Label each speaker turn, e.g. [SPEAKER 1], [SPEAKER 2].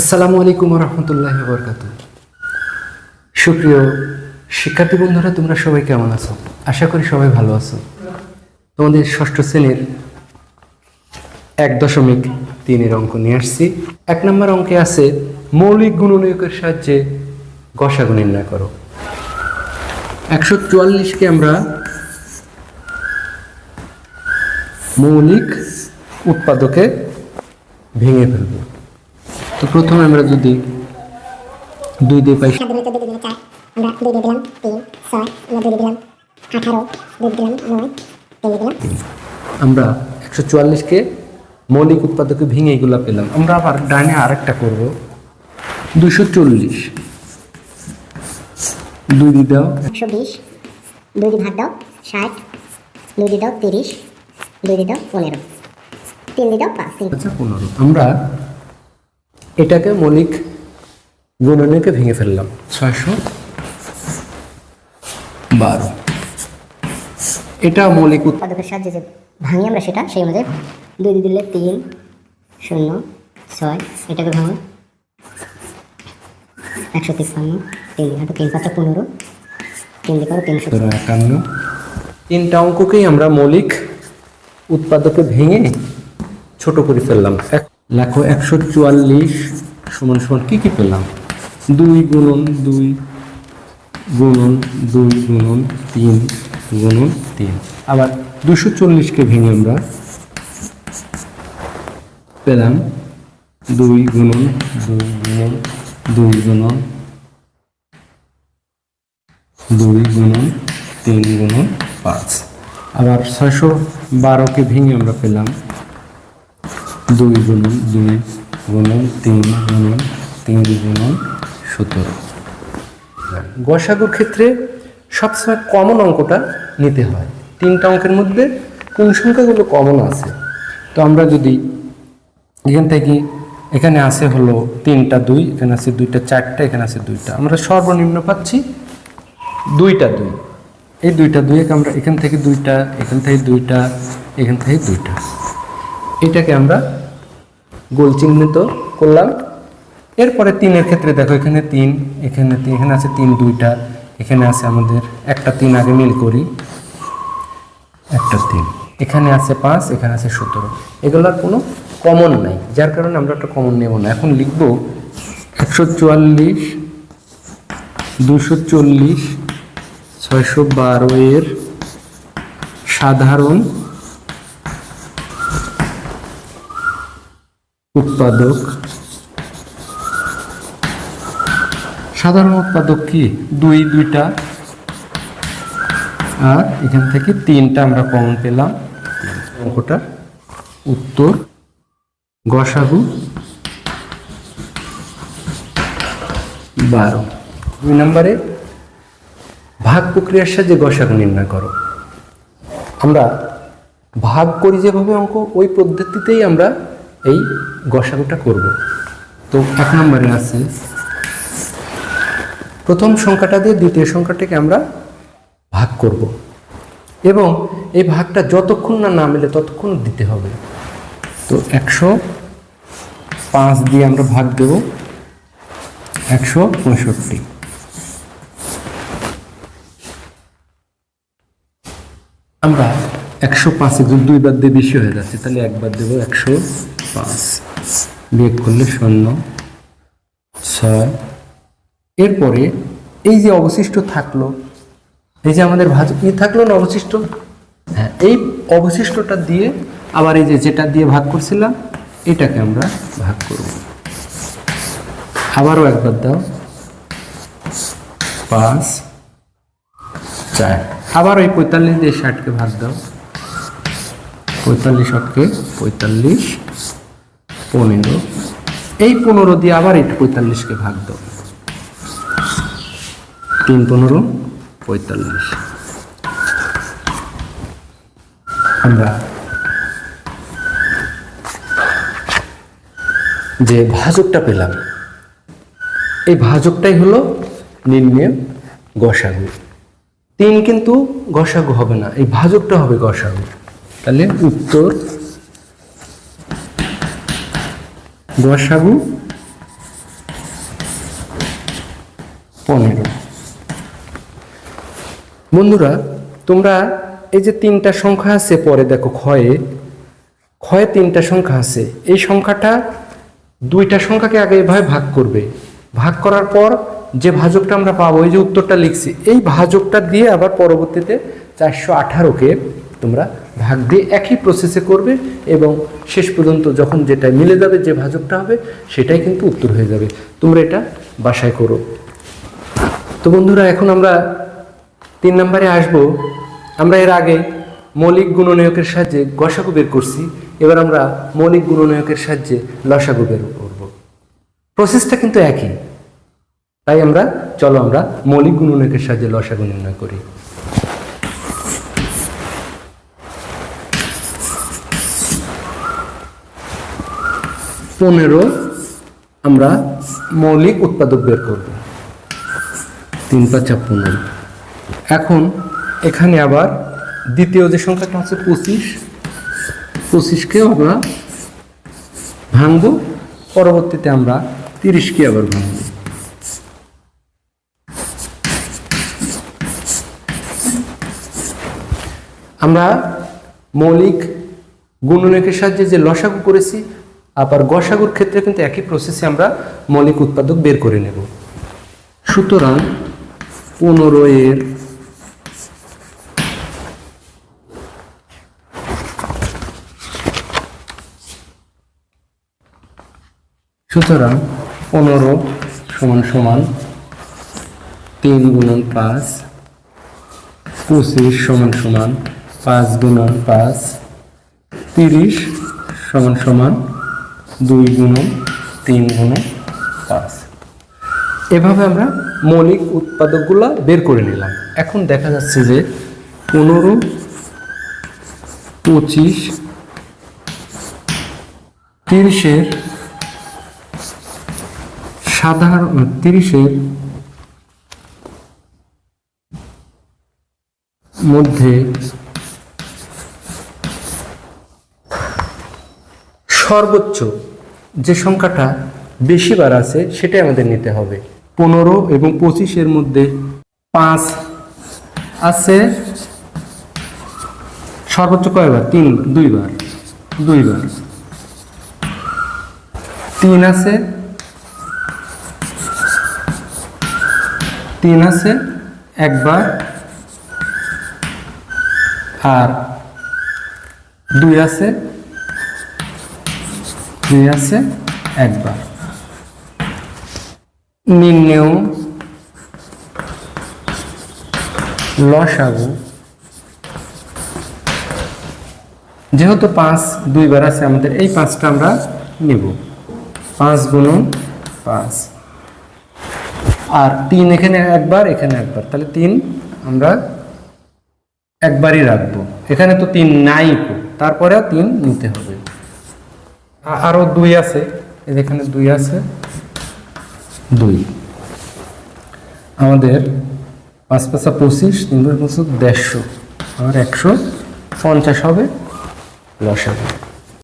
[SPEAKER 1] আসসালামু আলাইকুম রহমতুল্লাহ বরকাত সুপ্রিয় শিক্ষার্থী বন্ধুরা, তোমরা সবাই কেমন আছো? আশা করি সবাই ভালো আছো। তোমাদের ষষ্ঠ শ্রেণির এক দশমিক তিনের অঙ্ক নিয়ে আসছি। এক নম্বর অঙ্কে আছে, মৌলিক গুণনীয়কের সাহায্যে গসাগু নির্ণয় করো। একশো চুয়াল্লিশকে আমরা মৌলিক উৎপাদকে ভেঙে ফেলব। তো প্রথমে আমরা যদি দুই দিয়ে পাই
[SPEAKER 2] আমরা দুই দিয়ে দিলাম তিন ছয় আমরা দুই দিলাম আঠারো দুই দিলাম নয় তিন দিলাম।
[SPEAKER 1] আমরা একশো চুয়াল্লিশকে মৌলিক উৎপাদকে ভেঙে এগুলো পেলাম। আমরা আবার ডানে আরেকটা করব। দুশো চল্লিশ। দুই দিয়ে দাও।
[SPEAKER 2] একশো বিশ দুই দিয়ে ভাগ দাও ষাট দুই দিয়ে দাও তিরিশ দুই দিয়ে দাও পনেরো। তিন দিয়ে দাও পাঁচ
[SPEAKER 1] আচ্ছা পনেরো। আমরা এটাকে মৌলিক গুণনীয়কে ভেঙে ফেললাম। ছয়শো বারো। এটা মৌলিক
[SPEAKER 2] উৎপাদকের সাহায্যে যে ভাঙি আমরা সেটা সেই অনুযায়ী দুই দিলে তিন শূন্য ছয় এটাকে ভাঙো একশো তিপ্পান্ন তিন হাতে তিন পাঁচটা পনেরো তিন দিয়ে করো তিনশো
[SPEAKER 1] একান্ন। তিনটা অঙ্ককেই আমরা মৌলিক উৎপাদকে ভেঙে ছোট করে ফেললাম। এক লেখো একশো চুয়াল্লিশ সমান সমান কি কি পেলাম? দুই গুণন দুই গুণন দুই গুণন তিন গুণন তিন। আবার দুশো চল্লিশকে ভেঙে আমরা পেলাম দুই গুণন দুই গুণন দুই গুণন দুই গুণন তিন গুণন পাঁচ। আবার ছয়শো বারোকে ভেঙে আমরা পেলাম দুই গুণন দুই গুণন তিন গুণন তিন গুণন সতেরো গসাগুর ক্ষেত্রে সবসময় কমন অঙ্কটা নিতে হয়। তিনটা অঙ্কের মধ্যে কোন সংখ্যাগুলো কমন আছে? তো আমরা যদি এখান থেকে এখানে আছে হলো তিনটা দুই, এখানে আছে দুইটা চারটা, এখানে আছে দুইটা। আমরা সর্বনিম্ন পাচ্ছি দুইটা দুই। এই দুইটা দুইকে আমরা এখান থেকে দুইটা, এখান থেকে দুইটা, এখান থেকে দুইটা। এটাকে আমরা গোল চিহ্নিত করলাম। এরপরে তিনের ক্ষেত্রে দেখো, এখানে তিন, এখানে এখানে আছে তিন দুইটা, এখানে আছে আমাদের একটা তিন আগে মিল করি। একটা তিন, এখানে আছে পাঁচ, এখানে আছে সতেরো। এগুলোর কোনো কমন নাই, যার কারণে আমরা একটা কমন নেব না। এখন লিখব একশো চুয়াল্লিশ দুশো চল্লিশ ছয়শো বারো এর সাধারণ উৎপাদক। সাধারণ উৎপাদক কি? দুই, দুইটা। আর এখান থেকে তিনটা আমরা কমন পেলাম। অঙ্কটার উত্তর। গসাগু। বারো। দুই নম্বরে, ভাগ প্রক্রিয়ার সাহায্যে গসাগু নির্ণয় করো। আমরা ভাগ করি যেভাবে অঙ্ক, ওই পদ্ধতিতেই আমরা এই গসাগুটা করব। তো এক নম্বরে আছে, প্রথম সংখ্যাটা দিয়ে দ্বিতীয় সংখ্যাটাকে আমরা ভাগ করব। এবং এই ভাগটা যতক্ষণ না না মেলে ততক্ষণ দিতে হবে। তো একশো পাঁচ দিয়ে আমরা ভাগ দেব একশো পঁয়ষট্টি। আমরা একশো পাঁচে দুইবার দিয়ে বেশি হয়ে যাচ্ছে, তাহলে একবার দেবো একশো পাঁচ। বিয়োগ করলে শূন্য, ছয়। এরপরে এই যে অবশিষ্ট থাকল, এই যে আমাদের ভাজক নিয়ে থাকল না অবশিষ্ট? হ্যাঁ এই অবশিষ্টটা দিয়ে আবার এই যে যেটা দিয়ে ভাগ করছিলাম, এটাকে আমরা ভাগ করব। আবারও একবার দাও। পাঁচ, চার। আবার ওই পঁয়তাল্লিশ দিয়ে ষাটকে ভাগ দাও। পঁয়তাল্লিশ অটকে পঁয়তাল্লিশ। পনেরো। এই পনেরো দিয়ে আবার এই পঁয়তাল্লিশকে ভাগ দাও। তিন পনেরো, পঁয়তাল্লিশ। আমরা যে ভাজকটা পেলাম, এই ভাজকটাই হলো নিম্নে গসাগু। তিন কিন্তু গসাগু হবে না, এই ভাজকটা হবে গসাগু। তাহলে উত্তর দশাগু পনেরো। বন্ধুরা, তোমরা এই যে তিনটা সংখ্যা আছে, পরে দেখো ক্ষয়ে ক্ষয়ে তিনটা সংখ্যা আছে। এই সংখ্যাটা দুইটা সংখ্যাকে আগে এভাবে ভাগ করবে। ভাগ করার পর যে ভাজকটা আমরা পাবো, এই যে উত্তরটা লিখছি, এই ভাজকটা দিয়ে আবার পরবর্তীতে চারশো আঠারোকে তোমরা ভাগ দিয়ে একই প্রসেসে করবে এবং শেষ পর্যন্ত যখন যেটা মিলে যাবে, যে ভাজকটা হবে, সেটাই কিন্তু উত্তর হয়ে যাবে। তোমরা এটা বাসায় করো। তো বন্ধুরা, এখন আমরা তিন নম্বরে আসব। আমরা এর আগে মৌলিক গুণনীয়কের সাহায্যে গসাগু বের করছি। এবার আমরা মৌলিক গুণনীয়কের সাহায্যে লসাগু বের করব। প্রসেসটা কিন্তু একই। তাই আমরা, চলো আমরা মৌলিক গুণনীয়কের সাহায্যে লসাগু নির্ণয় করি। পনেরো আমরা মৌলিক উৎপাদক বের করব। তিন পাঁচা পনেরো। এখন এখানে আবার দ্বিতীয় যে সংখ্যাটা হচ্ছে পঁচিশ পঁচিশকেও আমরা ভাঙবো। পরবর্তীতে আমরা তিরিশকে আবার ভাঙব। আমরা মৌলিক গুণনীয়কের সাহায্যে যে লসাগু করেছি আবার গসাগুর ক্ষেত্রে কিন্তু একই প্রসেসে আমরা মৌলিক উৎপাদক বের করে নেব। সুতরাং পনেরো এর সুতরাং পনেরো সমান সমান তিন গুণন পাঁচ, পঁচিশ সমান সমান পাঁচ গুণন পাঁচ, তিরিশ সমান সমান দুই গুণন তিন গুণন পাঁচ। এভাবে আমরা মৌলিক উৎপাদকগুলো বের করে নিলাম। এখন দেখা যাচ্ছে যে পনেরো, পঁচিশ, তিরিশের সাধারণ, তিরিশের মধ্যে সর্বোচ্চ যে সংখ্যাটা বেশি বার আছে, সেটাই আমাদের নিতে হবে। পনেরো এবং পঁচিশের মধ্যে পাঁচ আছে সর্বোচ্চ কয়বার? তিন, দুইবার দুইবার। তিন আছে তিন আছে, একবার, আর দুই আছে দুই আছে একবার। নিম্নেও লসাগু। যেহেতু পাঁচ দুইবার আছে, আমাদের এই পাঁচটা আমরা নিব। পাঁচ গুণন পাঁচ। আর তিন এখানে একবার এখানে একবার। তাহলে তিন আমরা একবারই রাখব। এখানে তো তিন নাই তারপরে তিন নিতে হবে। আ- আরও দুই আছে। এখানে দুই আছে। দুই। আমাদের পাঁচ পাঁচা পঁচিশ, তিন পাঁচ পঁচিশ দেড়শো। আর একশো পঞ্চাশ হবে লসাগু